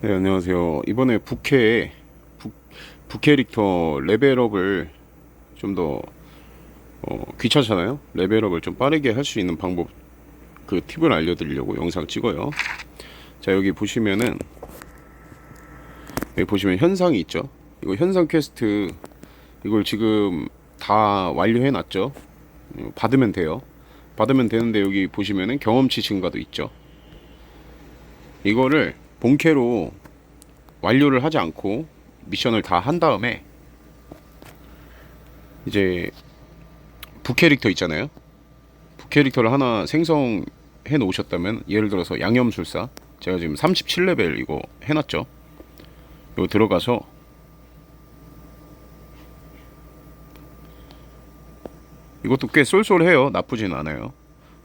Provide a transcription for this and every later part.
네, 안녕하세요. 이번에 부캐, 부, 부캐릭터 레벨업을 좀 더, 어, 귀찮잖아요? 레벨업을 좀 빠르게 할 수 있는 방법, 그 팁을 알려드리려고 영상 찍어요. 자, 여기 보시면은, 여기 보시면 현상이 있죠? 이거 현상 퀘스트, 이걸 지금 다 완료해 놨죠? 어, 받으면 돼요. 받으면 되는데 여기 보시면은 경험치 증가도 있죠? 이거를 본캐로 완료를 하지 않고 미션을 다 한 다음에 이제 부캐릭터 있잖아요. 부캐릭터를 하나 생성해 놓으셨다면 예를 들어서 양념술사 제가 지금 37레벨 이거 해놨죠. 이거 들어가서 이것도 꽤 쏠쏠해요. 나쁘진 않아요.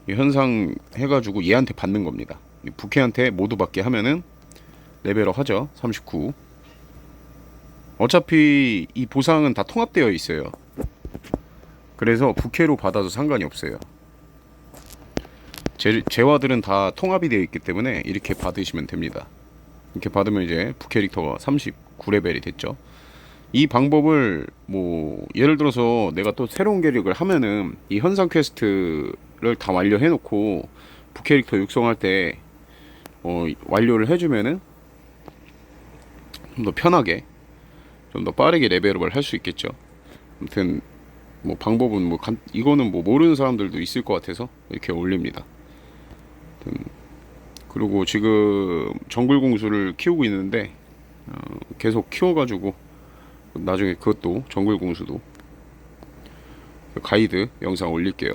이 현상 해가지고 얘한테 받는 겁니다. 이 부캐한테 모두 받게 하면은 레벨업 하죠. 39. 어차피 이 보상은 다 통합되어 있어요. 그래서 부캐로 받아도 상관이 없어요. 제, 재화들은 다 통합이 되어 있기 때문에 이렇게 받으시면 됩니다. 이렇게 받으면 이제 부캐릭터가 39레벨이 됐죠. 이 방법을 뭐 예를 들어서 내가 또 새로운 계획을 하면은 이 현상 퀘스트를 다 완료해 놓고 부캐릭터 육성할 때 어, 완료를 해주면은 좀 더 편하게 좀 더 빠르게 레벨업을 할 수 있겠죠. 아무튼 뭐 방법은 뭐 간, 이거는 뭐 모르는 사람들도 있을 것 같아서 이렇게 올립니다. 그리고 지금 정글 공수를 키우고 있는데 어, 계속 키워가지고 나중에 그것도 정글 공수도 가이드 영상 올릴게요.